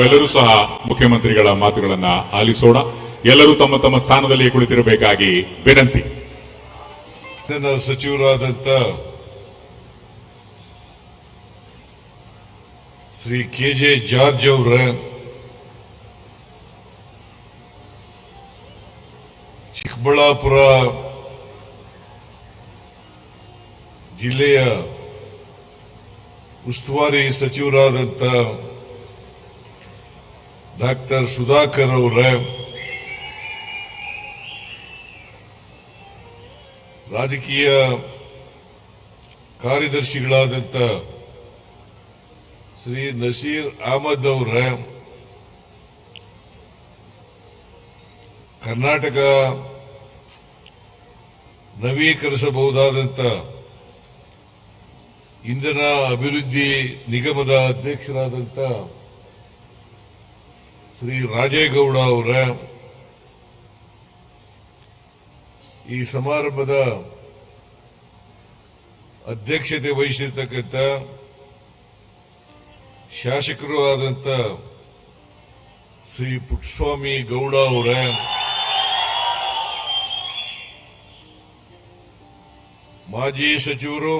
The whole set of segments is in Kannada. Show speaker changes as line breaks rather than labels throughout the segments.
ಎಲ್ಲರೂ ಸಹ ಮುಖ್ಯಮಂತ್ರಿಗಳ ಮಾತುಗಳನ್ನ ಆಲಿಸೋಣ. ಎಲ್ಲರೂ ತಮ್ಮ ತಮ್ಮ ಸ್ಥಾನದಲ್ಲಿ ಕುಳಿತಿರಬೇಕಾಗಿ ವಿನಂತಿ.
ನನ್ನ ಸಚಿವರಾದಂತ ಶ್ರೀ ಕೆ ಜೆ ಜಾರ್ಜ್ ಅವರ ಚಿಕ್ಕಬಳ್ಳಾಪುರ ಜಿಲ್ಲೆಯ ಉಸ್ತುವಾರಿ ಸಚಿವರಾದಂತ ಡಾಕ್ಟರ್ ಸುಧಾಕರ್ ಅವರ, ರಾಜಕೀಯ ಕಾರ್ಯದರ್ಶಿಗಳಾದಂಥ ಶ್ರೀ ನಸೀರ್ ಅಹಮದ್ ಅವರ, ಕರ್ನಾಟಕ ನವೀಕರಿಸಬಹುದಾದಂಥ ಇಂಧನ ಅಭಿವೃದ್ಧಿ ನಿಗಮದ ಅಧ್ಯಕ್ಷರಾದಂಥ ಶ್ರೀ ರಾಜೇಗೌಡ ಅವರ ಈ ಸಮಾರಂಭದ ಅಧ್ಯಕ್ಷತೆ ವಹಿಸಿರ್ತಕ್ಕಂಥ ಶಾಸಕರು ಆದಂತ ಶ್ರೀ ಪುಟ್ಟಸ್ವಾಮಿ ಗೌಡ ಅವರ, ಮಾಜಿ ಸಚಿವರು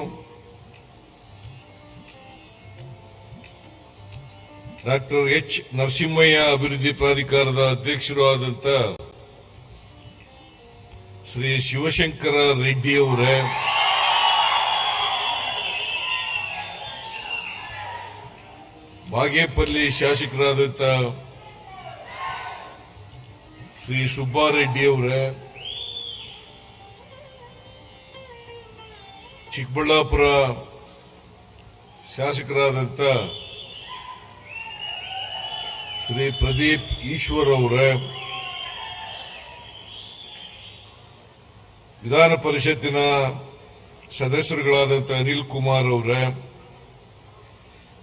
ಡಾಕ್ಟರ್ ಎಚ್ ನರಸಿಂಹಯ್ಯ ಅಭಿವೃದ್ಧಿ ಪ್ರಾಧಿಕಾರದ ಅಧ್ಯಕ್ಷರು ಆದಂತ ಶ್ರೀ ಶಿವಶಂಕರ ರೆಡ್ಡಿ ಅವರೇ, ಬಾಗೇಪಲ್ಲಿ ಶಾಸಕರಾದಂತ ಶ್ರೀ ಸುಬ್ಬಾರೆಡ್ಡಿ ಅವರೇ, ಚಿಕ್ಕಬಳ್ಳಾಪುರ ಶಾಸಕರಾದಂತ ಶ್ರೀ ಪ್ರದೀಪ್ ಈಶ್ವರ್ ಅವರ ವಿಧಾನ ಪರಿಷತ್ತಿನ ಸದಸ್ಯರುಗಳಾದಂತಹ ಅನಿಲ್ ಕುಮಾರ್ ಅವರ,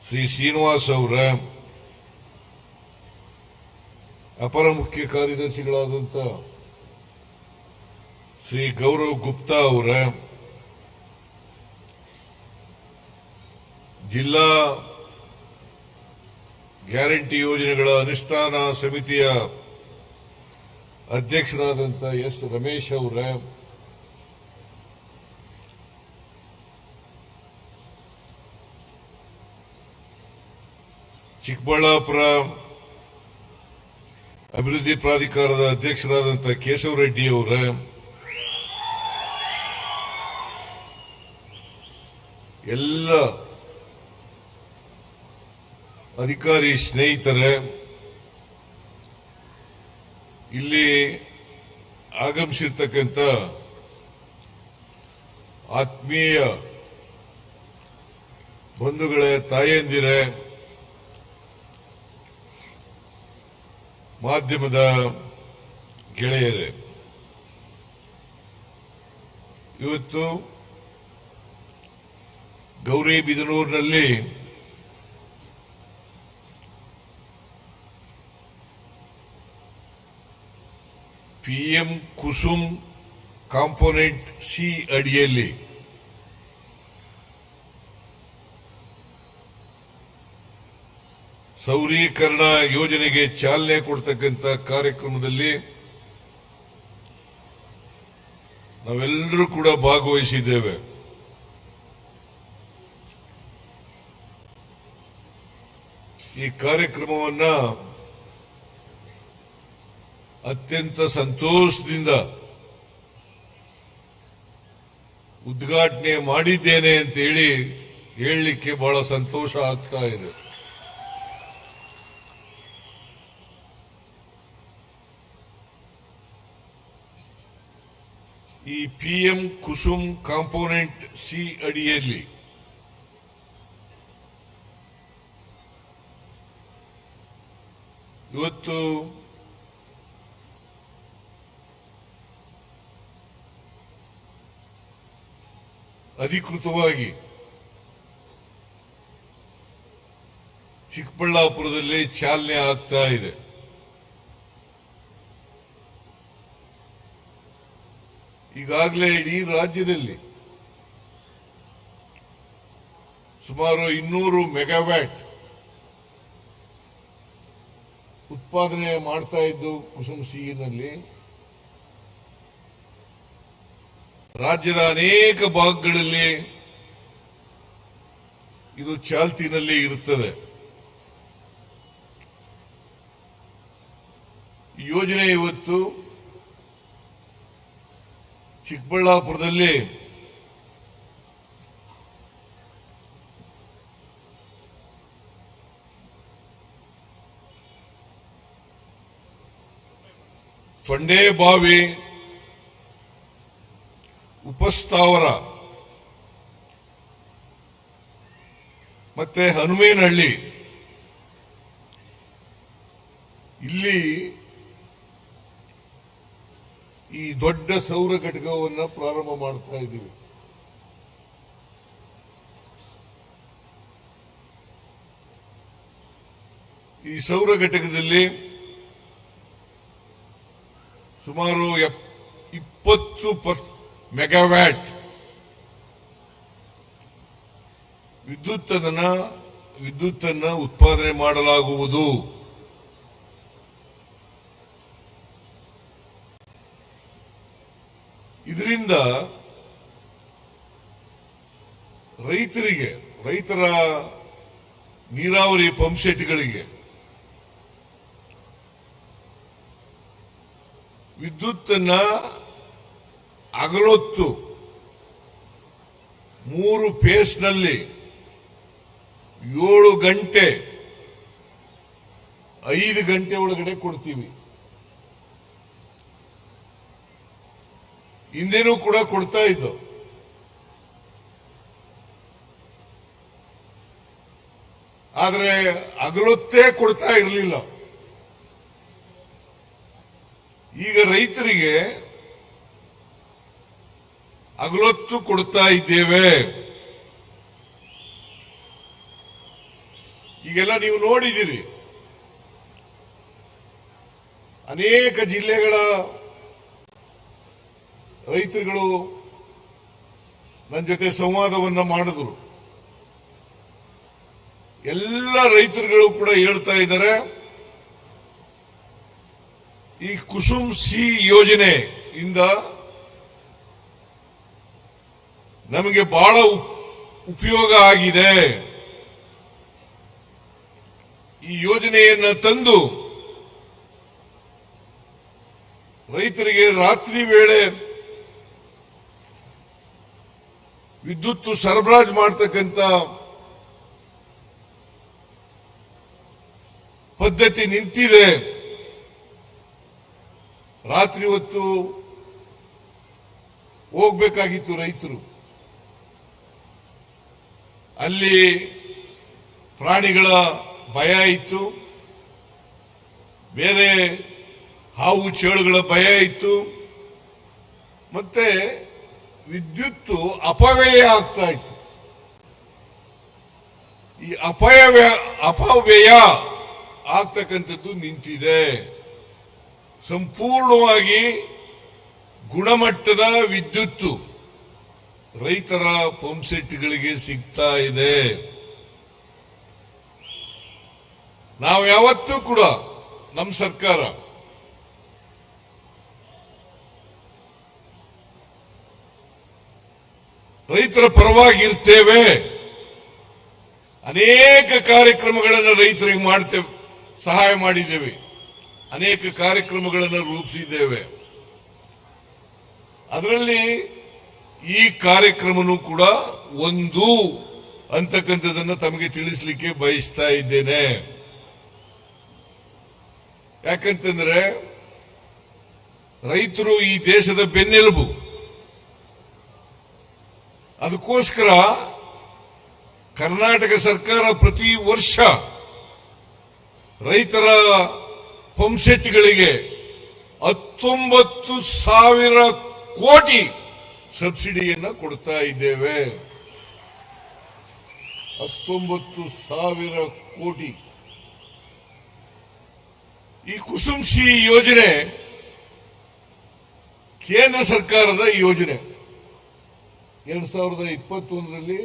ಶ್ರೀ ಶ್ರೀನಿವಾಸ್ ಅವರ, ಅಪರ ಮುಖ್ಯ ಕಾರ್ಯದರ್ಶಿಗಳಾದಂಥ ಶ್ರೀ ಗೌರವ್ ಗುಪ್ತಾ ಅವರ, ಜಿಲ್ಲಾ ಗ್ಯಾರಂಟಿ ಯೋಜನೆಗಳ ಅನುಷ್ಠಾನ ಸಮಿತಿಯ ಅಧ್ಯಕ್ಷರಾದಂಥ ಎಸ್ ರಮೇಶ್ ಅವರ. ಚಿಕ್ಕಬಳ್ಳಾಪುರ ಅಭಿವೃದ್ಧಿ ಪ್ರಾಧಿಕಾರದ ಅಧ್ಯಕ್ಷರಾದಂಥ ಕೇಶವರೆಡ್ಡಿ ಅವರ. ಎಲ್ಲ ಅಧಿಕಾರಿ ಸ್ನೇಹಿತರೆ ಇಲ್ಲಿ ಆಗಮಿಸಿರ್ತಕ್ಕಂಥ ಆತ್ಮೀಯ ಬಂಧುಗಳೇ ತಾಯಂದಿರೇ ಮಾಧ್ಯಮದ ಗೆಳೆಯರೇ ಇವತ್ತು ಪಿಎಂ ಕುಸುಮ್ ಕಾಂಪೋನೆಂಟ್ ಸಿ ಅಡಿಯಲ್ಲಿ. ಸೌರೀಕರಣ ಯೋಜನೆಗೆ ಚಾಲನೆ ಕೊಡ್ತಕ್ಕಂಥ ಕಾರ್ಯಕ್ರಮದಲ್ಲಿ ನಾವೆಲ್ಲರೂ ಕೂಡ ಭಾಗವಹಿಸಿದ್ದೇವೆ. ಈ ಕಾರ್ಯಕ್ರಮವನ್ನ ಅತ್ಯಂತ ಸಂತೋಷದಿಂದ ಉದ್ಘಾಟನೆ ಮಾಡಿದ್ದೇನೆ ಅಂತ ಹೇಳಿ ಹೇಳಲಿಕ್ಕೆ ಬಹಳ ಸಂತೋಷ ಆಗ್ತಾ ಇದೆ. ಈ ಪಿಎಂ ಕುಸುಮ್ ಕಾಂಪೋನೆಂಟ್ ಸಿ ಅಡಿಯಲ್ಲಿ ಇವತ್ತು ಅಧಿಕೃತವಾಗಿ ಚಿಕ್ಕಬಳ್ಳಾಪುರದಲ್ಲಿ ಚಾಲನೆ ಆಗ್ತಾ ಇದೆ. ಈಗಾಗಲೇ ಇಡೀ ರಾಜ್ಯದಲ್ಲಿ ಸುಮಾರು ಇನ್ನೂರು ಮೆಗಾವ್ಯಾಟ್ ಉತ್ಪಾದನೆ ಮಾಡ್ತಾ ಇದ್ದು ಕುಸುಮ್ ಸಿಹಿನಲ್ಲಿ ರಾಜ್ಯದ ಅನೇಕ ಭಾಗಗಳಲ್ಲಿ ಇದು ಚಾಲ್ತಿನಲ್ಲಿ ಇರುತ್ತದೆ. ಯೋಜನೆ ಇವತ್ತು ಚಿಕ್ಕಬಳ್ಳಾಪುರದಲ್ಲಿ ತೊಂಡೇಬಾವಿ ಉಪಸ್ಥಾವರ ಮತ್ತೆ ಹನುಮೇನಹಳ್ಳಿ. ಇಲ್ಲಿ ಈ ದೊಡ್ಡ ಸೌರ ಘಟಕವನ್ನು ಪ್ರಾರಂಭ ಮಾಡ್ತಾ ಇದ್ದೀವಿ. ಈ ಸೌರ ಘಟಕದಲ್ಲಿ ಸುಮಾರು ಇಪ್ಪತ್ತು ಪರ್ ಮೆಗಾವ್ಯಾಟ್. ವಿದ್ಯುತ್ ವಿದ್ಯುತ್ತನ್ನು ವಿದ್ಯುತ್ ಉತ್ಪಾದನೆ ಮಾಡಲಾಗುವುದು. ಇದರಿಂದ ರೈತರಿಗೆ ರೈತರ ನೀರಾವರಿ ಪಂಪ್ಸೆಟ್ಗಳಿಗೆ ವಿದ್ಯುತ್ತನ್ನ ಅಗಲೊತ್ತು. ಮೂರು ಪೇಸ್ನಲ್ಲಿ ಏಳು ಗಂಟೆ, ಐದು ಗಂಟೆ ಒಳಗಡೆ ಕೊಡ್ತೀವಿ. ಹಿಂದೆನೂ ಕೂಡ ಕೊಡ್ತಾ ಇದ್ದು. ಆದರೆ ಅಗಲೊತ್ತೇ ಕೊಡ್ತಾ ಇರಲಿಲ್ಲ. ಈಗ ರೈತರಿಗೆ ಅಗಲೊತ್ತು ಕೊಡ್ತಾ ಇದ್ದೇವೆ. ಈಗೆಲ್ಲ ನೀವು ನೋಡಿದ್ದೀರಿ. ಅನೇಕ ಜಿಲ್ಲೆಗಳ ರೈತರುಗಳು ನನ್ನ ಜೊತೆ ಸಂವಾದವನ್ನ ಮಾಡಿದ್ರು. ಎಲ್ಲ ರೈತರುಗಳು ಕೂಡ ಹೇಳ್ತಾ ಇದ್ದಾರೆ, ಈ ಕುಸುಮ್ ಸಿ ಯೋಜನೆ ಇಂದ ನಮಗೆ ಬಹಳ ಉಪ್- ಉಪಯೋಗ ಆಗಿದೆ. ಈ ಯೋಜನೆಯನ್ನು ತಂದು ರೈತರಿಗೆ ರಾತ್ರಿ ವೇಳೆ ವಿದ್ಯುತ್ ಸರಬರಾಜು ಮಾಡತಕ್ಕಂತ ಪದ್ಧತಿ ನಿಂತಿದೆ. ರಾತ್ರಿ ಹೊತ್ತು ಹೋಗ್ಬೇಕಾಗಿತ್ತು ರೈತರು. ಅಲ್ಲಿ ಪ್ರಾಣಿಗಳ ಭಯ ಇತ್ತು. ಬೇರೆ ಹಾವು ಚೇಳುಗಳ ಭಯ ಇತ್ತು. ಮತ್ತೆ ವಿದ್ಯುತ್ತು ಅಪವ್ಯಯ ಆಗ್ತಾ ಇತ್ತು. ಈ ಅಪವ್ಯಯ ಅಪವ್ಯಯ ಆಗ್ತಕ್ಕಂಥದ್ದು ನಿಂತಿದೆ. ಸಂಪೂರ್ಣವಾಗಿ ಗುಣಮಟ್ಟದ ವಿದ್ಯುತ್ತು. ರೈತರ ಪಂಪ್ಸೆಟ್ಗಳಿಗೆ ಸಿಗ್ತಾ ಇದೆ. ನಾವು ಯಾವತ್ತೂ ಕೂಡ ನಮ್ಮ ಸರ್ಕಾರ ರೈತರ ಪರವಾಗಿ ಇರ್ತೇವೆ. ಅನೇಕ ಕಾರ್ಯಕ್ರಮಗಳನ್ನು ರೈತರಿಗೆ ಮಾಡ್ತೇವೆ, ಸಹಾಯ ಮಾಡಿದ್ದೇವೆ. ಅನೇಕ ಕಾರ್ಯಕ್ರಮಗಳನ್ನು ರೂಪಿಸಿದ್ದೇವೆ. ಅದರಲ್ಲಿ ಈ ಕಾರ್ಯಕ್ರಮನೂ ಕೂಡ ಒಂದು ಅಂತಕ್ಕಂಥದ್ದನ್ನು ತಮಗೆ ತಿಳಿಸಲಿಕ್ಕೆ ಬಯಸ್ತಾ ಇದ್ದೇನೆ. ಯಾಕಂತಂದ್ರೆ ರೈತರು ಈ ದೇಶದ ಬೆನ್ನೆಲುಬು. ಅದಕ್ಕೋಸ್ಕರ ಕರ್ನಾಟಕ ಸರ್ಕಾರ ಪ್ರತಿ ವರ್ಷ ರೈತರ ಪಂಪ್ಸೆಟ್ಗಳಿಗೆ ಹತ್ತೊಂಬತ್ತು ಸಾವಿರ ಕೋಟಿ ಸಬ್ಸಿಡಿಯನ್ನು ಕೊಡ್ತಾ ಇದ್ದೇವೆ. ಹತ್ತೊಂಬತ್ತು ಸಾವಿರ ಕೋಟಿ. ಈ ಕುಸುಮ್ ಸಿ ಯೋಜನೆ ಕೇಂದ್ರ ಸರ್ಕಾರದ ಯೋಜನೆ. ಎರಡ್ ಸಾವಿರದ ಇಪ್ಪತ್ತೊಂದರಲ್ಲಿ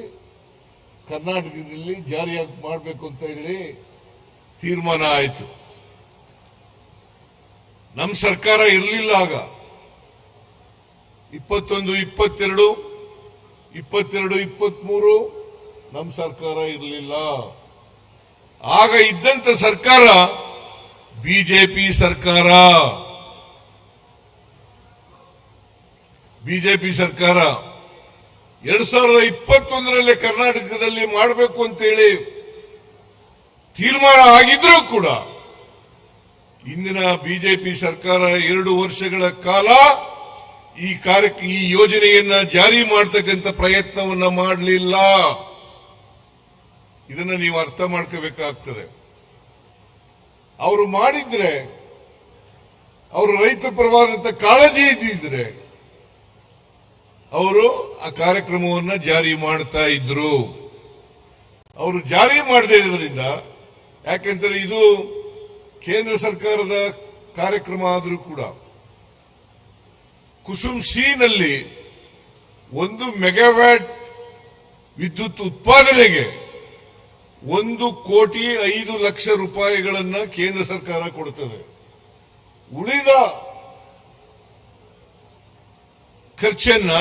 ಕರ್ನಾಟಕದಲ್ಲಿ ಜಾರಿಯಾಗಿ ಮಾಡಬೇಕು ಅಂತ ಹೇಳಿ ತೀರ್ಮಾನ ಆಯಿತು. ನಮ್ಮ ಸರ್ಕಾರ ಇರಲಿಲ್ಲ ಆಗ. ಇಪ್ಪತ್ತೊಂದು, ಇಪ್ಪತ್ತೆರಡು ಇಪ್ಪತ್ತೆರಡು ಇಪ್ಪತ್ಮೂರು ನಮ್ಮ ಸರ್ಕಾರ ಇರಲಿಲ್ಲ. ಆಗ ಇದ್ದಂತ ಸರ್ಕಾರ ಬಿಜೆಪಿ ಸರ್ಕಾರ. ಬಿಜೆಪಿ ಸರ್ಕಾರ. ಎರಡ್ ಸಾವಿರದ ಇಪ್ಪತ್ತೊಂದರಲ್ಲಿ ಕರ್ನಾಟಕದಲ್ಲಿ ಮಾಡಬೇಕು ಅಂತೇಳಿ ತೀರ್ಮಾನ ಆಗಿದ್ರೂ ಕೂಡ ಇಂದಿನ ಬಿಜೆಪಿ ಸರ್ಕಾರ ಎರಡು ವರ್ಷಗಳ ಕಾಲ ಈ ಕಾರ್ಯ ಈ ಯೋಜನೆಯನ್ನ ಜಾರಿ ಮಾಡತಕ್ಕಂಥ ಪ್ರಯತ್ನವನ್ನ ಮಾಡಲಿಲ್ಲ. ಇದನ್ನ ನೀವು ಅರ್ಥ ಮಾಡ್ಕೋಬೇಕಾಗ್ತದೆ. ಅವರು ಮಾಡಿದ್ರೆ, ಅವರು ರೈತ ಪರವಾದಂತ ಕಾಳಜಿ ಇದ್ದಿದ್ರೆ, ಅವರು ಆ ಕಾರ್ಯಕ್ರಮವನ್ನ ಜಾರಿ ಮಾಡ್ತಾ ಇದ್ರು. ಅವರು ಜಾರಿ ಮಾಡದೇ ಇರೋದ್ರಿಂದ, ಯಾಕೆಂದ್ರೆ ಇದು ಕೇಂದ್ರ ಸರ್ಕಾರದ ಕಾರ್ಯಕ್ರಮ ಆದರೂ ಕೂಡ ಕುಸುಮ್ ಸಿ ನಲ್ಲಿ ಒಂದು ಮೆಗಾವ್ಯಾಟ್ ವಿದ್ಯುತ್ ಉತ್ಪಾದನೆಗೆ ಒಂದು ಕೋಟಿ ಐದು ಲಕ್ಷ ರೂಪಾಯಿಗಳನ್ನ ಕೇಂದ್ರ ಸರ್ಕಾರ ಕೊಡುತ್ತದೆ ಉಳಿದ ಖರ್ಚನ್ನ,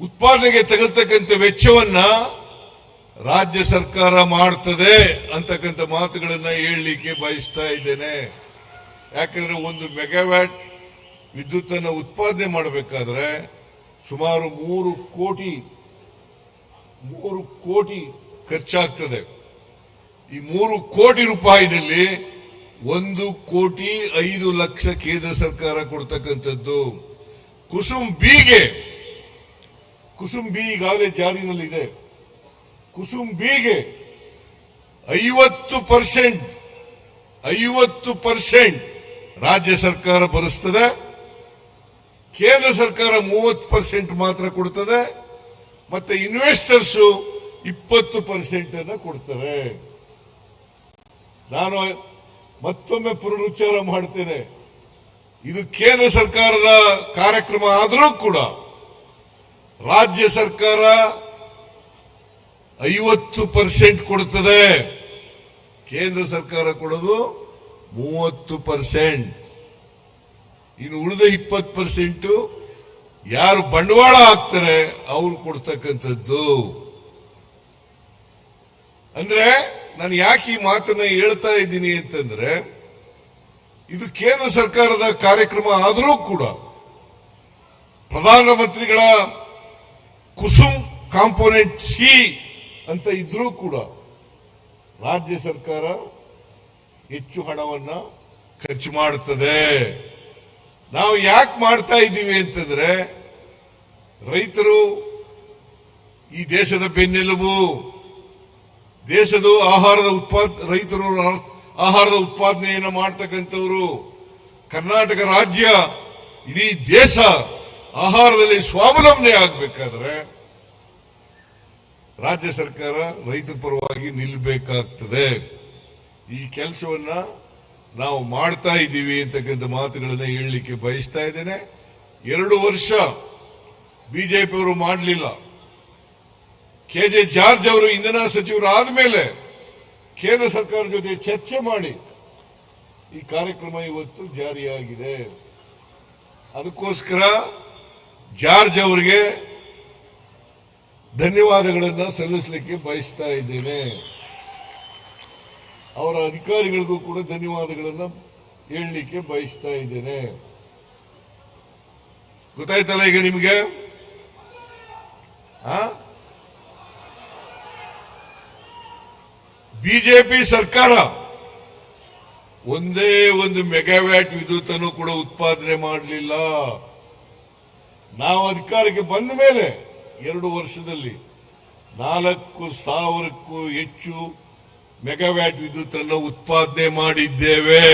ಉತ್ಪಾದನೆಗೆ ತಗಲ್ತಕ್ಕಂಥ ವೆಚ್ಚವನ್ನ ರಾಜ್ಯ ಸರ್ಕಾರ ಮಾಡ್ತದೆ ಅಂತಕ್ಕಂಥ ಮಾತುಗಳನ್ನ ಹೇಳಲಿಕ್ಕೆ ಬಯಸ್ತಾ ಇದ್ದೇನೆ. ಯಾಕಂದ್ರೆ ಒಂದು ಮೆಗಾವ್ಯಾಟ್ ವಿದ್ಯುತ್ ಅನ್ನು ಉತ್ಪಾದನೆ ಮಾಡಬೇಕಾದ್ರೆ ಸುಮಾರು ಮೂರು ಕೋಟಿ ಮೂರು ಕೋಟಿ ಖರ್ಚಾಗ್ತದೆ. ಈ ಮೂರು ಕೋಟಿ ರೂಪಾಯಿನಲ್ಲಿ ಒಂದು ಕೋಟಿ ಐದು ಲಕ್ಷ ಕೇಂದ್ರ ಸರ್ಕಾರ ಕೊಡ್ತಕ್ಕಂಥದ್ದು. ಕುಸುಮ್ ಬಿಗೆ, ಕುಸುಮ್ ಬಿ ಈಗಾಗಲೇ ಜಾರಿನಲ್ಲಿದೆ. ಕುಸುಮ್ ಬಿಗೆ ಐವತ್ತು ಪರ್ಸೆಂಟ್ ಐವತ್ತು ಪರ್ಸೆಂಟ್ ರಾಜ್ಯ ಸರ್ಕಾರ ಭರಿಸ್ತದೆ. ಕೇಂದ್ರ ಸರ್ಕಾರ ಮೂವತ್ತು ಪರ್ಸೆಂಟ್ ಮಾತ್ರ ಕೊಡ್ತದೆ, ಮತ್ತೆ ಇನ್ವೆಸ್ಟರ್ಸ್ ಇಪ್ಪತ್ತು ಪರ್ಸೆಂಟ್ ಅನ್ನು ಕೊಡ್ತಾರೆ. ನಾನು ಮತ್ತೊಮ್ಮೆ ಪುನರುಚ್ಚಾರ ಮಾಡ್ತೇನೆ. ಇದು ಕೇಂದ್ರ ಸರ್ಕಾರದ ಕಾರ್ಯಕ್ರಮ ಆದರೂ ಕೂಡ ರಾಜ್ಯ ಸರ್ಕಾರ ಐವತ್ತು ಪರ್ಸೆಂಟ್ ಕೊಡುತ್ತದೆ ಕೇಂದ್ರ ಸರ್ಕಾರ ಕೊಡೋದು ಮೂವತ್ತು ಪರ್ಸೆಂಟ್. ಇನ್ನು ಉಳಿದ ಇಪ್ಪತ್ತು ಪರ್ಸೆಂಟ್ ಯಾರು ಬಂಡವಾಳ ಹಾಕ್ತಾರೆ, ಅವ್ರು ಕೊಡ್ತಕ್ಕಂಥದ್ದು. ಅಂದ್ರೆ ನಾನು ಯಾಕೆ ಈ ಮಾತನ್ನ ಹೇಳ್ತಾ ಇದ್ದೀನಿ ಅಂತಂದ್ರೆ, ಇದು ಕೇಂದ್ರ ಸರ್ಕಾರದ ಕಾರ್ಯಕ್ರಮ ಆದರೂ ಕೂಡ ಪ್ರಧಾನಮಂತ್ರಿಗಳ ಕುಸುಮ್ ಕಾಂಪೋನೆಂಟ್ ಸಿ ಅಂತ ಇದ್ರೂ ಕೂಡ ರಾಜ್ಯ ಸರ್ಕಾರ ಹೆಚ್ಚು ಹಣವನ್ನ ಖರ್ಚು ಮಾಡುತ್ತದೆ ನಾವು ಯಾಕೆ ಮಾಡ್ತಾ ಇದ್ದೀವಿ ಅಂತಂದ್ರೆ, ರೈತರು ಈ ದೇಶದ ಬೆನ್ನೆಲುಬು, ದೇಶದ ಆಹಾರದ ಉತ್ಪಾದ, ರೈತರು ಆಹಾರದ ಉತ್ಪಾದನೆಯನ್ನು ಮಾಡ್ತಕ್ಕಂಥವರು, ಕರ್ನಾಟಕ ರಾಜ್ಯ, ಇಡೀ ದೇಶ ಆಹಾರದಲ್ಲಿ ಸ್ವಾವಲಂಬನೆ ಆಗಬೇಕಾದ್ರೆ, ರಾಜ್ಯ ಸರ್ಕಾರ ರೈತ ಪರವಾಗಿ ನಿಲ್ಲಬೇಕಾಗ್ತದೆ ಈ ಕೆಲಸವನ್ನ ನಾವು ಮಾಡ್ತಾ ಇದ್ದೀವಿ ಅಂತಕ್ಕಂಥ ಮಾತುಗಳನ್ನ ಹೇಳಲಿಕ್ಕೆ ಬಯಸ್ತಾ ಇದ್ದೇನೆ. ಎರಡು ವರ್ಷ ಬಿಜೆಪಿಯವರು ಮಾಡಲಿಲ್ಲ. ಕೆ ಜೆ ಜಾರ್ಜ್ ಅವರು ಇಂಧನ ಸಚಿವರು ಆದಮೇಲೆ ಕೇಂದ್ರ ಸರ್ಕಾರ ಜೊತೆ ಚರ್ಚೆ ಮಾಡಿ ಈ ಕಾರ್ಯಕ್ರಮ ಇವತ್ತು ಜಾರಿಯಾಗಿದೆ. ಅದಕ್ಕೋಸ್ಕರ ಜಾರ್ಜ್ ಅವರಿಗೆ ಧನ್ಯವಾದಗಳನ್ನು ಸಲ್ಲಿಸಲಿಕ್ಕೆ ಬಯಸ್ತಾ ಇದ್ದೇನೆ. ಅವರ ಅಧಿಕಾರಿಗಳಿಗೂ ಕೂಡ ಧನ್ಯವಾದಗಳನ್ನು ಹೇಳಲಿಕ್ಕೆ ಬಯಸ್ತಾ ಇದ್ದೇನೆ. ಗೊತ್ತಾಯ್ತಲ್ಲ ಈಗ ನಿಮಗೆ? ಬಿಜೆಪಿ ಸರ್ಕಾರ ಒಂದೇ ಒಂದು ಮೆಗಾವ್ಯಾಟ್ ವಿದ್ಯುತ್ ಅನ್ನು ಕೂಡ ಉತ್ಪಾದನೆ ಮಾಡಲಿಲ್ಲ. ನಾವು ಅಧಿಕಾರಕ್ಕೆ ಬಂದ ಮೇಲೆ ಎರಡು ವರ್ಷದಲ್ಲಿ ನಾಲ್ಕು ಸಾವಿರಕ್ಕೂ ಹೆಚ್ಚು ಮೆಗಾವ್ಯಾಟ್ ವಿದ್ಯುತ್ ಅನ್ನು ಉತ್ಪಾದನೆ ಮಾಡಿದ್ದೇವೆ.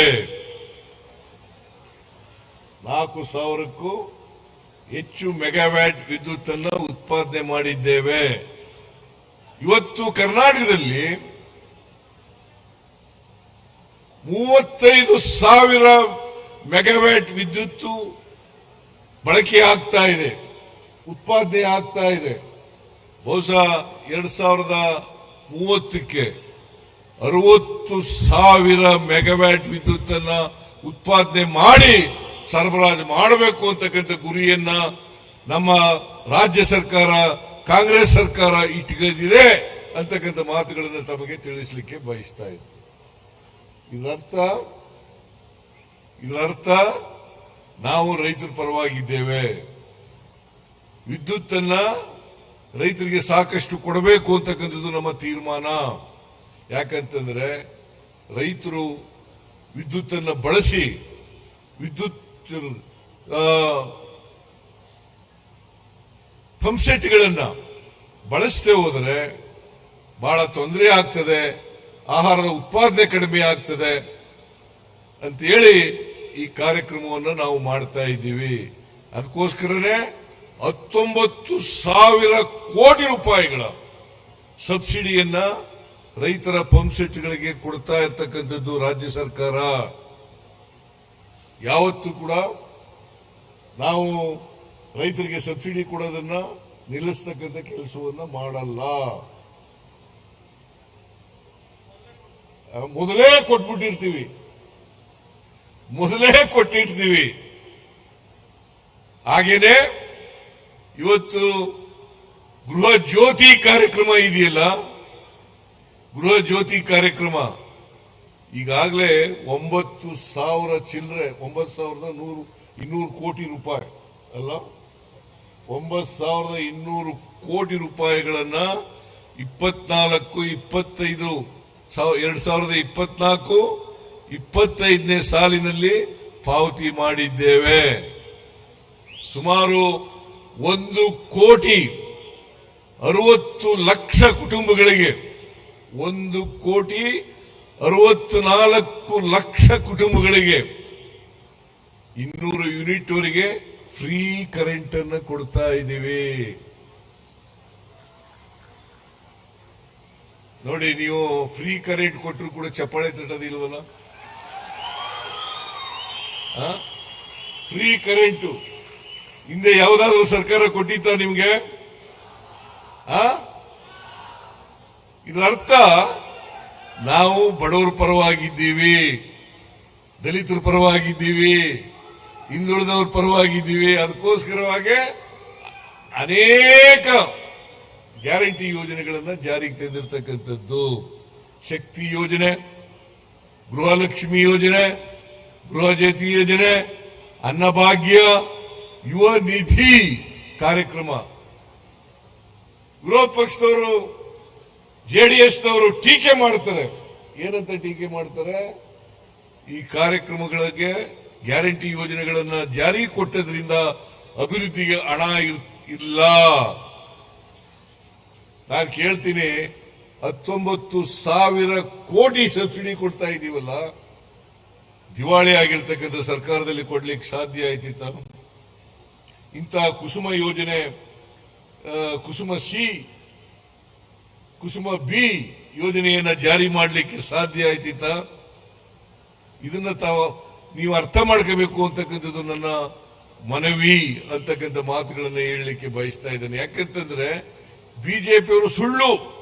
ನಾಲ್ಕು ಸಾವಿರಕ್ಕೂ ಹೆಚ್ಚು ಮೆಗಾವ್ಯಾಟ್ ವಿದ್ಯುತ್ ಅನ್ನು ಉತ್ಪಾದನೆ ಮಾಡಿದ್ದೇವೆ. ಇವತ್ತು ಕರ್ನಾಟಕದಲ್ಲಿ ಮೂವತ್ತೈದು ಸಾವಿರ ಮೆಗಾವ್ಯಾಟ್ ವಿದ್ಯುತ್ ಬಳಕೆ ಆಗ್ತಾ ಇದೆ, ಉತ್ಪಾದನೆ ಆಗ್ತಾ ಇದೆ. ಬಹುಶಃ ಎರಡ್ ಸಾವಿರದ ಮೂವತ್ತಕ್ಕೆ. ಅರವತ್ತು ಸಾವಿರ ಮೆಗಾವ್ಯಾಟ್ ವಿದ್ಯುತ್ ಅನ್ನ ಉತ್ಪಾದನೆ ಮಾಡಿ ಸರಬರಾಜು ಮಾಡಬೇಕು ಅಂತಕ್ಕಂಥ ಗುರಿಯನ್ನ ನಮ್ಮ ರಾಜ್ಯ ಸರ್ಕಾರ, ಕಾಂಗ್ರೆಸ್ ಸರ್ಕಾರ ಇಟ್ಕೊಂಡಿದೆ ಅಂತಕ್ಕಂಥ ಮಾತುಗಳನ್ನು ತಮಗೆ ತಿಳಿಸಲಿಕ್ಕೆ ಬಯಸ್ತಾ ಇದ್ದೆ. ಇದರರ್ಥ ಇದರರ್ಥ ನಾವು ರೈತರ ಪರವಾಗಿದ್ದೇವೆ. ವಿದ್ಯುತ್ತನ್ನ ರೈತರಿಗೆ ಸಾಕಷ್ಟು ಕೊಡಬೇಕು ಅಂತಕ್ಕಂಥದ್ದು ನಮ್ಮ ತೀರ್ಮಾನ. ಯಾಕಂತಂದ್ರೆ ರೈತರು ವಿದ್ಯುತ್ತನ್ನು ಬಳಸಿ ವಿದ್ಯುತ್ ಪಂಪ್ಸೆಟ್ಗಳನ್ನು ಬಳಸದೆ ಹೋದರೆ ಬಹಳ ತೊಂದರೆ ಆಗ್ತದೆ, ಆಹಾರದ ಉತ್ಪಾದನೆ ಕಡಿಮೆ ಆಗ್ತದೆ ಅಂತ ಹೇಳಿ ಈ ಕಾರ್ಯಕ್ರಮವನ್ನು ನಾವು ಮಾಡ್ತಾ ಇದ್ದೀವಿ. ಅದಕ್ಕೋಸ್ಕರನೇ ಹತ್ತೊಂಬತ್ತು ಸಾವಿರ ಕೋಟಿ ರೂಪಾಯಿಗಳ ಸಬ್ಸಿಡಿಯನ್ನ ರೈತರ ಪಂಪ್ಸೆಟ್ಗಳಿಗೆ ಕೊಡ್ತಾ ಇರ್ತಕ್ಕಂಥದ್ದು ರಾಜ್ಯ ಸರ್ಕಾರ. ಯಾವತ್ತೂ ಕೂಡ ನಾವು ರೈತರಿಗೆ ಸಬ್ಸಿಡಿ ಕೊಡೋದನ್ನ ನಿಲ್ಲಿಸ್ತಕ್ಕಂಥ ಕೆಲಸವನ್ನ ಮಾಡಲ್ಲ. ಮೊದಲೇ ಕೊಟ್ಬಿಟ್ಟಿರ್ತೀವಿ. ಮೊದಲೇ ಕೊಟ್ಟಿರ್ತೀವಿ. ಹಾಗೇನೆ ಇವತ್ತು ಗೃಹ ಜ್ಯೋತಿ ಕಾರ್ಯಕ್ರಮ ಇದೆಯಲ್ಲ ಗೃಹ ಜ್ಯೋತಿ ಕಾರ್ಯಕ್ರಮ. ಈಗಾಗಲೇ ಒಂಬತ್ತು ಸಾವಿರ ಚಿಲ್ಲರೆ ಒಂಬತ್ತು ಸಾವಿರದ ನೂರು, ಇನ್ನೂರು ಕೋಟಿ ರೂಪಾಯಿ, ಅಲ್ಲ? ಒಂಬತ್ತು ಸಾವಿರದ ಇನ್ನೂರು ಕೋಟಿ ರೂಪಾಯಿಗಳನ್ನ ಇಪ್ಪತ್ನಾಲ್ಕು, ಇಪ್ಪತ್ತೈದು ಎರಡ್ ಸಾವಿರದ ಇಪ್ಪತ್ನಾಲ್ಕು, ಇಪ್ಪತ್ತೈದನೇ ಸಾಲಿನಲ್ಲಿ ಪಾವತಿ ಮಾಡಿದ್ದೇವೆ. ಸುಮಾರು ಒಂದು ಕೋಟಿ, ಅರವತ್ತು ಲಕ್ಷ ಕುಟುಂಬಗಳಿಗೆ ಒಂದು ಕೋಟಿ ಅರವತ್ತು ನಾಲ್ಕು ಲಕ್ಷ ಕುಟುಂಬಗಳಿಗೆ ಇನ್ನೂರು ಯೂನಿಟ್ ವರೆಗೆ ಫ್ರೀ ಕರೆಂಟ್ ಅನ್ನು ಕೊಡ್ತಾ ಇದ್ದೀವಿ. ನೋಡಿ, ನೀವು ಫ್ರೀ ಕರೆಂಟ್ ಕೊಟ್ಟರು ಕೂಡ ಚಪ್ಪಾಳೆ ತಟ್ಟೋದಿಲ್ವಲ್ಲ? Free current. ಹಿಂದೆ ಯಾವುದಾದ್ರೂ ಸರ್ಕಾರ ಕೊಟ್ಟಿತ್ತ ನಿಮ್ಗೆ? ಆ? ಇದರ ಅರ್ಥ ನಾವು ಬಡವರ ಪರವಾಗಿದ್ದೀವಿ, ದಲಿತರ ಪರವಾಗಿದ್ದೀವಿ, ಹಿಂದುಳಿದವ್ರ ಪರವಾಗಿದ್ದೀವಿ. ಅದಕ್ಕೋಸ್ಕರವಾಗಿ ಅನೇಕ ಗ್ಯಾರಂಟಿ ಯೋಜನೆಗಳನ್ನು ಜಾರಿಗೆ ತಂದಿರತಕ್ಕಂಥದ್ದು. ಶಕ್ತಿ ಯೋಜನೆ, ಗೃಹಲಕ್ಷ್ಮಿ ಯೋಜನೆ, ಗೃಹ ಜ್ಯೋತಿ ಯೋಜನೆ, ಅನ್ನಭಾಗ್ಯ, ಯುವ ನಿಧಿ ಕಾರ್ಯಕ್ರಮ. ವಿರೋಧ ಪಕ್ಷದವರು ಜೆಡಿಎಸ್ನವರು ಟೀಕೆ ಮಾಡ್ತಾರೆ. ಏನಂತ ಟೀಕೆ ಮಾಡ್ತಾರೆ? ಈ ಕಾರ್ಯಕ್ರಮಗಳಿಗೆ ಗ್ಯಾರಂಟಿ ಯೋಜನೆಗಳನ್ನ ಜಾರಿ ಕೊಟ್ಟದ್ರಿಂದ ಅಭಿವೃದ್ಧಿಗೆ ಹಣ ಇಲ್ಲ. ನಾನು ಕೇಳ್ತೀನಿ, ಹತ್ತೊಂಬತ್ತು ಸಾವಿರ ಕೋಟಿ ಸಬ್ಸಿಡಿ ಕೊಡ್ತಾ ಇದೀವಲ್ಲ, ದಿವಾಳಿ ಆಗಿರ್ತಕ್ಕಂಥ ಸರ್ಕಾರದಲ್ಲಿ ಕೊಡ್ಲಿಕ್ಕೆ ಸಾಧ್ಯ ಆಯ್ತಿತ್ತ? ಇಂತಹ ಕುಸುಮ ಯೋಜನೆ ಕುಸುಮ ಸಿ ಕುಸುಮ ಬಿ ಯೋಜನೆಯನ್ನ ಜಾರಿ ಮಾಡಲಿಕ್ಕೆ ಸಾಧ್ಯ ಆಯ್ತಿತ್ತ? ಇದನ್ನ ತಾವು, ನೀವು ಅರ್ಥ ಮಾಡ್ಕೋಬೇಕು ಅಂತಕ್ಕಂಥದ್ದು ನನ್ನ ಮನವಿ ಅಂತಕ್ಕಂಥ ಮಾತುಗಳನ್ನ ಹೇಳಲಿಕ್ಕೆ ಬಯಸ್ತಾ ಇದ್ದೇನೆ. ಯಾಕಂತಂದ್ರೆ ಬಿಜೆಪಿಯವರು ಸುಳ್ಳು.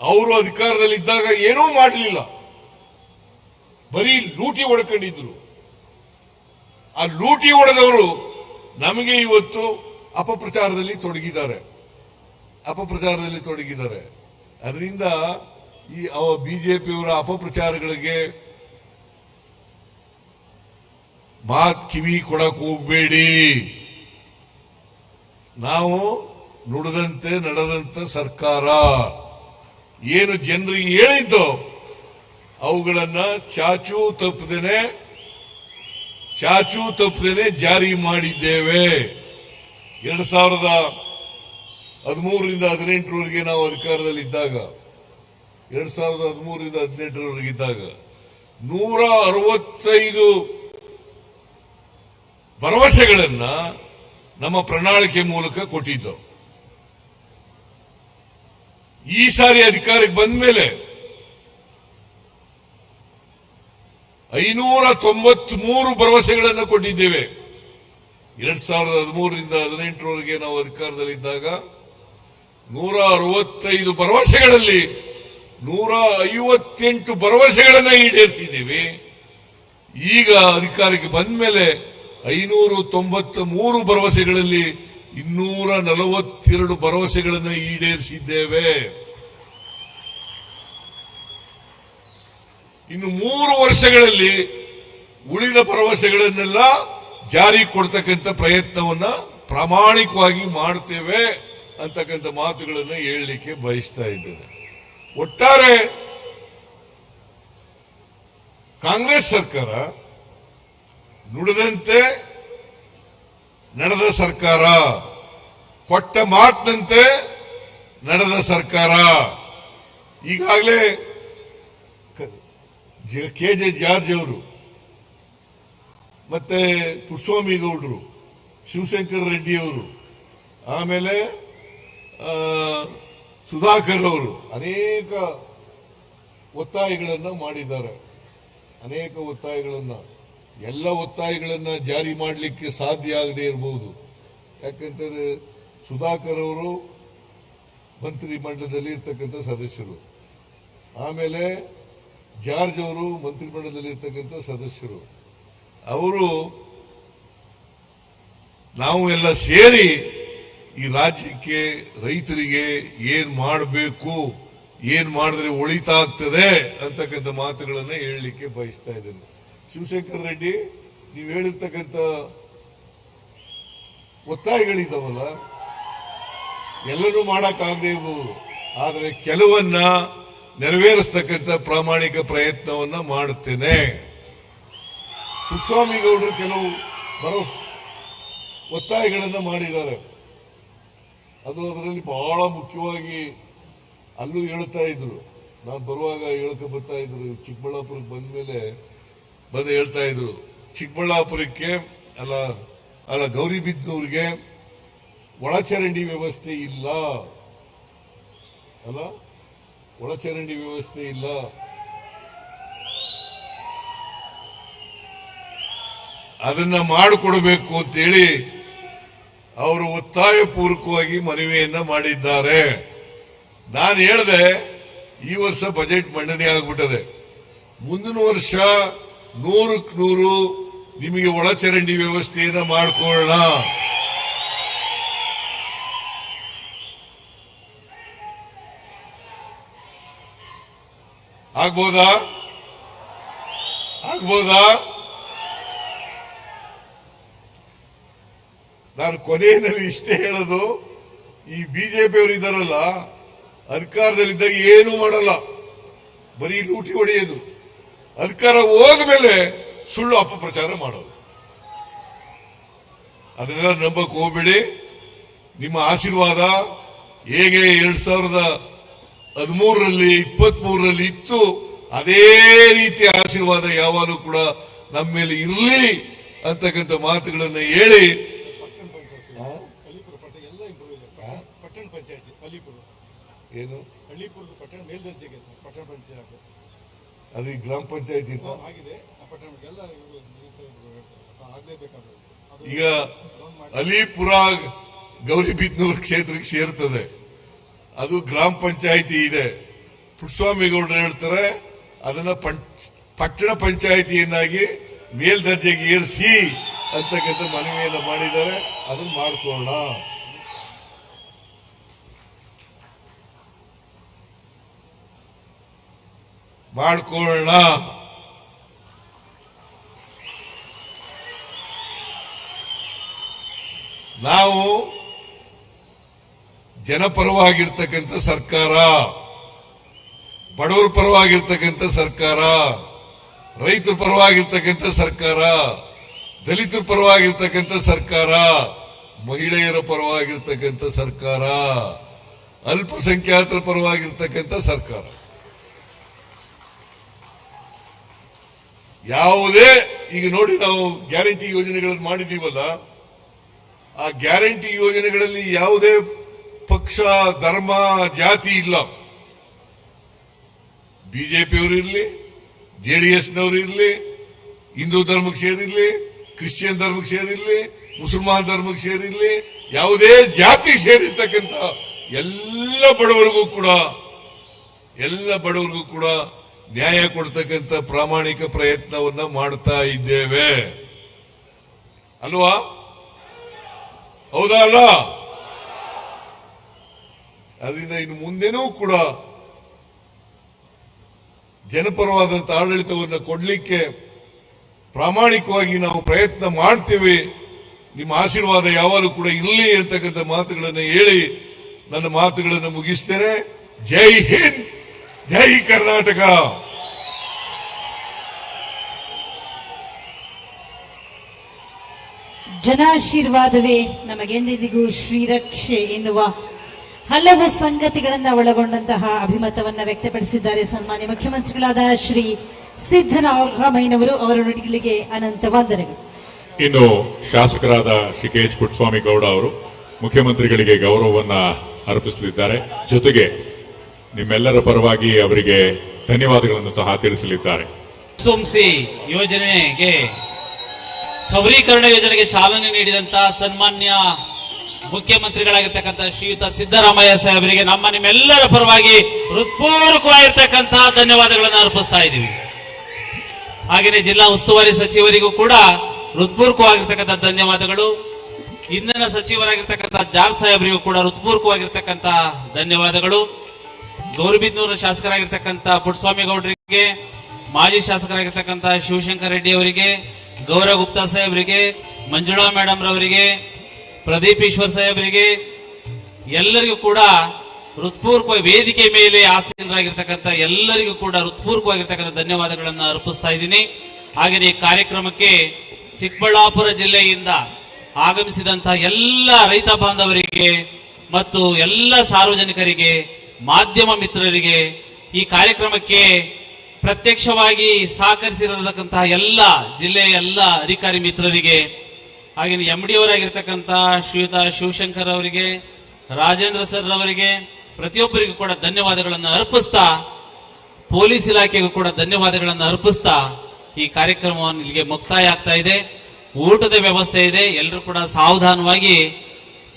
ಅವರು ಅಧಿಕಾರದಲ್ಲಿದ್ದಾಗ ಏನೂ ಮಾಡಲಿಲ್ಲ. ಬರೀ ಲೂಟಿ ಹೊಡ್ಕೊಂಡಿದ್ರು. ಆ ಲೂಟಿ ಹೊಡೆದವರು ನಮಗೆ ಇವತ್ತು ಅಪಪ್ರಚಾರದಲ್ಲಿ ತೊಡಗಿದ್ದಾರೆ. ಅಪಪ್ರಚಾರದಲ್ಲಿ ತೊಡಗಿದ್ದಾರೆ. ಅದರಿಂದ ಈ ಅವ ಬಿಜೆಪಿಯವರ ಅಪಪ್ರಚಾರಗಳಿಗೆ ಮಾತ್ ಕಿವಿ ಕೊಡಕ್ ಹೋಗ್ಬೇಡಿ. ನಾವು ನುಡಿದಂತೆ ನಡೆದಂತ ಸರ್ಕಾರ. ಏನು ಜನರಿಗೆ ಹೇಳಿದ್ದೋ ಅವುಗಳನ್ನ ಚಾಚು ತಪ್ಪದೇನೆ ಚಾಚು ತಪ್ಪದೇನೆ ಜಾರಿ ಮಾಡಿದ್ದೇವೆ. ಎರಡ್ ಸಾವಿರದ ಹದಿಮೂರರಿಂದ ಹದಿನೆಂಟರವರೆಗೆ ನಾವು ಅಧಿಕಾರದಲ್ಲಿ ಇದ್ದಾಗ ಎರಡ್ ಸಾವಿರದ ಹದಿಮೂರರಿಂದ ಹದಿನೆಂಟರವರೆಗೆ ಇದ್ದಾಗ ನೂರ ಅರವತ್ತೈದು ಭರವಸೆಗಳನ್ನ ನಮ್ಮ ಪ್ರಣಾಳಿಕೆ ಮೂಲಕ ಕೊಟ್ಟಿದ್ದವು. ಈ ಸಾರಿ ಅಧಿಕಾರಕ್ಕೆ ಬಂದ ಮೇಲೆ ಐನೂರ ತೊಂಬತ್ಮೂರು ಭರವಸೆಗಳನ್ನು ಕೊಟ್ಟಿದ್ದೇವೆ. ಎರಡ್ ಸಾವಿರದ ಹದಿಮೂರರಿಂದ ಹದಿನೆಂಟರವರೆಗೆ ನಾವು ಅಧಿಕಾರದಲ್ಲಿದ್ದಾಗ ನೂರ ಅರವತ್ತೈದು ಭರವಸೆಗಳಲ್ಲಿ ನೂರ ಐವತ್ತೆಂಟು ಭರವಸೆಗಳನ್ನು ಈಡೇರಿಸಿದ್ದೀವಿ. ಈಗ ಅಧಿಕಾರಕ್ಕೆ ಬಂದ ಮೇಲೆ ಐನೂರು ತೊಂಬತ್ತ ಮೂರು ಭರವಸೆಗಳಲ್ಲಿ ಇನ್ನೂರ ನಲವತ್ತೆರಡು ಭರವಸೆಗಳನ್ನು ಈಡೇರಿಸಿದ್ದೇವೆ. ಇನ್ನು ಮೂರು ವರ್ಷಗಳಲ್ಲಿ ಉಳಿದ ಭರವಸೆಗಳನ್ನೆಲ್ಲ ಜಾರಿ ಕೊಡ್ತಕ್ಕಂಥ ಪ್ರಯತ್ನವನ್ನ ಪ್ರಾಮಾಣಿಕವಾಗಿ ಮಾಡ್ತೇವೆ ಅಂತಕ್ಕಂಥ ಮಾತುಗಳನ್ನು ಹೇಳಲಿಕ್ಕೆ ಬಯಸ್ತಾ ಇದ್ದೇನೆ. ಒಟ್ಟಾರೆ ಕಾಂಗ್ರೆಸ್ ಸರ್ಕಾರ ನುಡಿದಂತೆ ನಡೆದ ಸರ್ಕಾರ, ಕೊಟ್ಟ ಮಾತಿನಂತೆ ನಡೆದ ಸರ್ಕಾರ. ಈಗಾಗಲೇ ಕೆ, ಜೆ ಜಾರ್ಜ್ ಅವರು ಮತ್ತೆ ಪುಷ್ಸ್ವಾಮಿ ಗೌಡರು ಶಿವಶಂಕರ್ ರೆಡ್ಡಿ ಅವರು, ಆಮೇಲೆ ಸುಧಾಕರ್ ಅವರು ಅನೇಕ ಒತ್ತಾಯಗಳನ್ನು ಮಾಡಿದ್ದಾರೆ. ಅನೇಕ ಒತ್ತಾಯಗಳನ್ನು, ಎಲ್ಲ ಒತ್ತಾಯಗಳನ್ನು ಜಾರಿ ಮಾಡಲಿಕ್ಕೆ ಸಾಧ್ಯ ಆಗದೆ ಇರಬಹುದು ಯಾಕಂತಂದ್ರೆ ಸುಧಾಕರ್ ಅವರು ಮಂತ್ರಿ ಮಂಡಲದಲ್ಲಿ ಇರ್ತಕ್ಕಂಥ ಸದಸ್ಯರು. ಆಮೇಲೆ ಜಾರ್ಜ್ ಅವರು ಮಂತ್ರಿಮಂಡಲದಲ್ಲಿ ಇರ್ತಕ್ಕಂಥ ಸದಸ್ಯರು. ಅವರು ನಾವು ಎಲ್ಲ ಸೇರಿ ಈ ರಾಜ್ಯಕ್ಕೆ ರೈತರಿಗೆ ಏನ್ ಮಾಡಬೇಕು, ಏನ್ ಮಾಡಿದ್ರೆ ಒಳಿತಾಗ್ತದೆ ಅಂತಕ್ಕಂಥ ಮಾತುಗಳನ್ನ ಹೇಳಲಿಕ್ಕೆ ಬಯಸ್ತಾ ಇದ್ದೇನೆ. ಶಿವಶಂಕರ್ ರೆಡ್ಡಿ, ನೀವು ಹೇಳಿರ್ತಕ್ಕಂಥ ಒತ್ತಾಯಗಳಿದ್ದಾವಲ್ಲ ಎಲ್ಲರೂ ಮಾಡಕ್ಕಾಗದೇ ಆದರೆ ಕೆಲವನ್ನ ನೆರವೇರಿಸ್ತಕ್ಕಂಥ ಪ್ರಾಮಾಣಿಕ ಪ್ರಯತ್ನವನ್ನ ಮಾಡುತ್ತೇನೆ. ಕುಸ್ವಾಮಿಗೌಡರು ಕೆಲವು ಬರೋ ಒತ್ತಾಯಗಳನ್ನ ಮಾಡಿದ್ದಾರೆ. ಅದು ಅದರಲ್ಲಿ ಬಹಳ ಮುಖ್ಯವಾಗಿ ಅಲ್ಲೂ ಹೇಳ್ತಾ ಇದ್ರು. ನಾನು ಬರುವಾಗ ಹೇಳಕ ಬರ್ತಾ ಇದ್ರು. ಚಿಕ್ಕಬಳ್ಳಾಪುರಕ್ಕೆ ಬಂದ ಮೇಲೆ ಬಂದು ಹೇಳ್ತಾ ಇದ್ರು. ಚಿಕ್ಕಬಳ್ಳಾಪುರಕ್ಕೆ ಅಲ್ಲ ಅಲ್ಲ ಗೌರಿಬಿದ್ನೂರಿಗೆ ಒಳಚರಂಡಿ ವ್ಯವಸ್ಥೆ ಇಲ್ಲ. ಅಲ್ಲ, ಒಳಚರಂಡಿ ವ್ಯವಸ್ಥೆ ಇಲ್ಲ. ಅದನ್ನ ಮಾಡಿಕೊಡಬೇಕು ಅಂತೇಳಿ ಅವರು ಒತ್ತಾಯ ಪೂರ್ವಕವಾಗಿ ಮನವಿಯನ್ನ ಮಾಡಿದ್ದಾರೆ. ನಾನು ಹೇಳಿದೆ, ಈ ವರ್ಷ ಬಜೆಟ್ ಮಂಡನೆ ಆಗ್ಬಿಟ್ಟದೆ. ಮುಂದಿನ ವರ್ಷ ನೂರಕ್ಕೆ ನೂರು ನಿಮಗೆ ಒಳಚರಂಡಿ ವ್ಯವಸ್ಥೆಯನ್ನ ಮಾಡಿಕೊಳ್ಳೋಣ. ಆಗ್ಬೋದಾ? ಆಗ್ಬೋದಾ? ನಾನು ಕೊನೆಯಲ್ಲಿ ಇಷ್ಟೇ ಹೇಳೋದು, ಈ ಬಿಜೆಪಿಯವರು ಇದ್ದಾರಲ್ಲ, ಅಧಿಕಾರದಲ್ಲಿದ್ದಾಗ ಏನು ಮಾಡಲ್ಲ. ಬರೀ ಲೂಟಿ ಹೊಡೆಯೋದು. ಅಧಿಕಾರ ಹೋದ್ಮೇಲೆ ಸುಳ್ಳು ಅಪಪ್ರಚಾರ ಮಾಡೋದು. ಅದೆಲ್ಲ ನಂಬಕ್ ಹೋಗ್ಬೇಡಿ. ನಿಮ್ಮ ಆಶೀರ್ವಾದ ಹೇಗೆ ಎರಡ್ ಸಾವಿರದ ಹದಿಮೂರರಲ್ಲಿ ಇಪ್ಪತ್ತ್ ಮೂರರಲ್ಲಿ ಇತ್ತು, ಅದೇ ರೀತಿಯ ಆಶೀರ್ವಾದ ಯಾವಾಗಲೂ ಕೂಡ ನಮ್ಮ ಮೇಲೆ ಇರಲಿ ಅಂತಕ್ಕಂಥ ಮಾತುಗಳನ್ನು ಹೇಳಿ
ಅಲಿಪುರ ಪಟ್ಟಣ ಎಲ್ಲ ಇಂಪ್ರೂವ್ ಇದೆ ಪಟ್ಟಣ- ಪಟ್ಟಣ ಪಂಚಾಯತಿ ಅಲಿಪುರ
ಏನು?
ಹಳ್ಳಿಪುರದ ಪಟ್ಟಣ ಮೇಲ್ದರ್ಜೆಗೆ ಸರ್ ಪಟ್ಟಣ ಪಂಚಾಯತ್.
ಅದು ಗ್ರಾಮ ಪಂಚಾಯತಿ
ಆಗಿದೆ. ಆ ಪಟ್ಟಣ ಎಲ್ಲ ಇವು- ಇವು ಆಗ್ಲೇಬೇಕಾದ್ರೆ
ಈಗ ಅಲಿಪುರ ಗೌರಿಬಿದ್ನೂರು ಕ್ಷೇತ್ರಕ್ಕೆ ಸೇರ್ತದೆ. ಅದು ಗ್ರಾಮ ಪಂಚಾಯಿತಿ ಇದೆ. ಪುಟ್ಟಸ್ವಾಮಿ ಗೌಡರು ಹೇಳ್ತಾರೆ ಅದನ್ನ ಪಟ್ಟಣ ಪಂಚಾಯಿತಿಯನ್ನಾಗಿ ಮೇಲ್ದರ್ಜೆಗೆ ಏರಿಸಿ ಅಂತಕ್ಕಂಥ ಮನವಿಯನ್ನು ಮಾಡಿದ್ದಾರೆ. ಅದನ್ನು ಮಾಡ್ಕೊಳ್ಳೋಣ. ಮಾಡ್ಕೊಳ್ಳೋಣ ನಾವು ಜನಪರವಾಗಿರ್ತಕ್ಕಂಥ ಸರ್ಕಾರ, ಬಡವರ ಪರವಾಗಿರ್ತಕ್ಕಂಥ ಸರ್ಕಾರ, ರೈತರ ಪರವಾಗಿರ್ತಕ್ಕಂಥ ಸರ್ಕಾರ, ದಲಿತರ ಪರವಾಗಿರ್ತಕ್ಕಂಥ ಸರ್ಕಾರ, ಮಹಿಳೆಯರ ಪರವಾಗಿರ್ತಕ್ಕಂಥ ಸರ್ಕಾರ, ಅಲ್ಪಸಂಖ್ಯಾತರ ಪರವಾಗಿರ್ತಕ್ಕಂಥ ಸರ್ಕಾರ. ಯಾವುದೇ, ಈಗ ನೋಡಿ ನಾವು ಗ್ಯಾರಂಟಿ ಯೋಜನೆಗಳನ್ನು ಮಾಡಿದ್ದೀವಲ್ಲ, ಆ ಗ್ಯಾರಂಟಿ ಯೋಜನೆಗಳಲ್ಲಿ ಯಾವುದೇ ಪಕ್ಷ, ಧರ್ಮ, ಜಾತಿ ಇಲ್ಲ. ಬಿಜೆಪಿಯವರು ಇರಲಿ ಜೆಡಿಎಸ್ನವರು ಇರಲಿ, ಹಿಂದೂ ಧರ್ಮಕ್ಕೆ ಸೇರಿರಲಿ, ಕ್ರಿಶ್ಚಿಯನ್ ಧರ್ಮಕ್ಕೆ ಸೇರಿರಲಿ, ಮುಸಲ್ಮಾನ್ ಧರ್ಮಕ್ಕೆ ಸೇರಿರಲಿ, ಯಾವುದೇ ಜಾತಿ ಸೇರಿರ್ತಕ್ಕಂಥ ಎಲ್ಲ ಬಡವರಿಗೂ ಕೂಡ, ಎಲ್ಲ ಬಡವರಿಗೂ ಕೂಡ ನ್ಯಾಯ ಕೊಡ್ತಕ್ಕಂಥ ಪ್ರಾಮಾಣಿಕ ಪ್ರಯತ್ನವನ್ನ ಮಾಡ್ತಾ ಇದ್ದೇವೆ. ಅಲ್ವಾ? ಹೌದಾ ಅಲ್ಲ? ಅದರಿಂದ ಇನ್ನು ಮುಂದೆನೂ ಕೂಡ ಜನಪರವಾದಂತಹ ಆಡಳಿತವನ್ನು ಕೊಡಲಿಕ್ಕೆ ಪ್ರಾಮಾಣಿಕವಾಗಿ ನಾವು ಪ್ರಯತ್ನ ಮಾಡ್ತೇವೆ. ನಿಮ್ಮ ಆಶೀರ್ವಾದ ಯಾವಾಗಲೂ ಕೂಡ ಇರಲಿ ಅಂತಕ್ಕಂಥ ಮಾತುಗಳನ್ನು ಹೇಳಿ ನನ್ನ ಮಾತುಗಳನ್ನು ಮುಗಿಸ್ತೇನೆ. ಜೈ ಹಿಂದ್! ಜೈ ಕರ್ನಾಟಕ!
ಜನಾಶೀರ್ವಾದವೇ ನಮಗೆಂದಿಗೂ ಶ್ರೀರಕ್ಷೆ ಎನ್ನುವ ಹಲವು ಸಂಗತಿಗಳನ್ನ ಒಳಗೊಂಡಂತಹ ಅಭಿಮತವನ್ನ ವ್ಯಕ್ತಪಡಿಸಿದ್ದಾರೆ ಸನ್ಮಾನ್ಯ ಮುಖ್ಯಮಂತ್ರಿಗಳಾದ ಶ್ರೀ ಸಿದ್ದರಾಮಯ್ಯನವರು ಅವರ ನುಡಿಗಳಿಗೆ ಅನಂತ ವಂದನೆಗಳು.
ಇನ್ನು ಶಾಸಕರಾದ ಶ್ರೀ ಕೆ ಎಚ್ ಪುಟ್ಟಸ್ವಾಮಿ ಗೌಡ ಅವರು ಮುಖ್ಯಮಂತ್ರಿಗಳಿಗೆ ಗೌರವವನ್ನ ಅರ್ಪಿಸಲಿದ್ದಾರೆ. ಜೊತೆಗೆ ನಿಮ್ಮೆಲ್ಲರ ಪರವಾಗಿ ಅವರಿಗೆ ಧನ್ಯವಾದಗಳನ್ನು ಸಹ ತಿಳಿಸಲಿದ್ದಾರೆ.
ಸೋಮ್ಸಿ ಯೋಜನೆಗೆ ಸಬಲೀಕರಣ ಯೋಜನೆಗೆ ಚಾಲನೆ ನೀಡಿದಂತ ಸನ್ಮಾನ್ಯ ಮುಖ್ಯಮಂತ್ರಿಗಳಾಗಿರ್ತಕ್ಕಂಥ ಶ್ರೀಯುತ ಸಿದ್ದರಾಮಯ್ಯ ಸಾಹೇಬರಿಗೆ ನಮ್ಮ ನಿಮ್ಮೆಲ್ಲರ ಪರವಾಗಿ ಹೃತ್ಪೂರ್ವಕವಾಗಿರ್ತಕ್ಕಂತಹ ಧನ್ಯವಾದಗಳನ್ನು ಅರ್ಪಿಸ್ತಾ ಇದ್ದೀವಿ. ಹಾಗೆಯೇ ಜಿಲ್ಲಾ ಉಸ್ತುವಾರಿ ಸಚಿವರಿಗೂ ಕೂಡ ಹೃತ್ಪೂರ್ವಕವಾಗಿರ್ತಕ್ಕಂಥ ಧನ್ಯವಾದಗಳು. ಇಂಧನ ಸಚಿವರಾಗಿರ್ತಕ್ಕಂಥ ಜಾರ್ ಸಾಹೇಬರಿಗೂ ಕೂಡ ಹೃತ್ಪೂರ್ವಕವಾಗಿರ್ತಕ್ಕಂಥ ಧನ್ಯವಾದಗಳು. ಗೌರಿಬಿದನೂರು ಶಾಸಕರಾಗಿರ್ತಕ್ಕಂಥ ಪುಟ್ಟಸ್ವಾಮಿ ಗೌಡರಿಗೆ ಮಾಜಿ ಶಾಸಕರಾಗಿರ್ತಕ್ಕಂಥ ಶಿವಶಂಕರ್ ರೆಡ್ಡಿ ಅವರಿಗೆ, ಗೌರವ ಗುಪ್ತಾ ಸಾಹೇಬರಿಗೆ, ಮಂಜುಳಾ ಮೇಡಮ್ ರವರಿಗೆ, ಪ್ರದೀಪ್ ಈಶ್ವರ್ ಸಾಹೇಬರಿಗೆ, ಎಲ್ಲರಿಗೂ ಕೂಡ ಹೃತ್ಪೂರ್ವಕ ವೇದಿಕೆ ಮೇಲೆ ಆಸೀನರಾಗಿರ್ತಕ್ಕಂಥ ಎಲ್ಲರಿಗೂ ಕೂಡ ಹೃತ್ಪೂರ್ವಕವಾಗಿರ್ತಕ್ಕಂಥ ಧನ್ಯವಾದಗಳನ್ನು ಅರ್ಪಿಸ್ತಾ ಇದ್ದೀನಿ. ಹಾಗೆಯೇ ಈ ಕಾರ್ಯಕ್ರಮಕ್ಕೆ ಚಿಕ್ಕಬಳ್ಳಾಪುರ ಜಿಲ್ಲೆಯಿಂದ ಆಗಮಿಸಿದಂತಹ ಎಲ್ಲ ರೈತ ಬಾಂಧವರಿಗೆ ಮತ್ತು ಎಲ್ಲ ಸಾರ್ವಜನಿಕರಿಗೆ ಮಾಧ್ಯಮ ಮಿತ್ರರಿಗೆ ಈ ಕಾರ್ಯಕ್ರಮಕ್ಕೆ ಪ್ರತ್ಯಕ್ಷವಾಗಿ ಸಹಕರಿಸಿರತಕ್ಕಂತಹ ಎಲ್ಲ ಜಿಲ್ಲೆಯ ಎಲ್ಲ ಅಧಿಕಾರಿ ಮಿತ್ರರಿಗೆ ಹಾಗೆ ಎಂ ಡಿ ಅವರಾಗಿರ್ತಕ್ಕಂಥ ಶ್ರೀಯುತ ಶಿವಶಂಕರ್ ಅವರಿಗೆ, ರಾಜೇಂದ್ರ ಸರ್ ಅವರಿಗೆ ಪ್ರತಿಯೊಬ್ಬರಿಗೂ ಕೂಡ ಧನ್ಯವಾದಗಳನ್ನು ಅರ್ಪಿಸ್ತಾ, ಪೊಲೀಸ್ ಇಲಾಖೆಗೂ ಕೂಡ ಧನ್ಯವಾದಗಳನ್ನು ಅರ್ಪಿಸ್ತಾ ಈ ಕಾರ್ಯಕ್ರಮವನ್ನು ಇಲ್ಲಿಗೆ ಮುಕ್ತಾಯ ಆಗ್ತಾ ಇದೆ. ಊಟದ ವ್ಯವಸ್ಥೆ ಇದೆ. ಎಲ್ಲರೂ ಕೂಡ ಸಾವಧಾನವಾಗಿ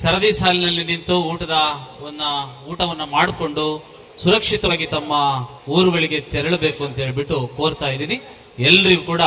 ಸರದಿ ಸಾಲಿನಲ್ಲಿ ನಿಂತು ಊಟದ ವನ್ನ- ಊಟವನ್ನ ಮಾಡಿಕೊಂಡು ಸುರಕ್ಷಿತವಾಗಿ ತಮ್ಮ ಊರುಗಳಿಗೆ ತೆರಳಬೇಕು ಅಂತ ಹೇಳ್ಬಿಟ್ಟು ಕೋರ್ತಾ ಇದ್ದೀನಿ. ಎಲ್ರಿಗೂ ಕೂಡ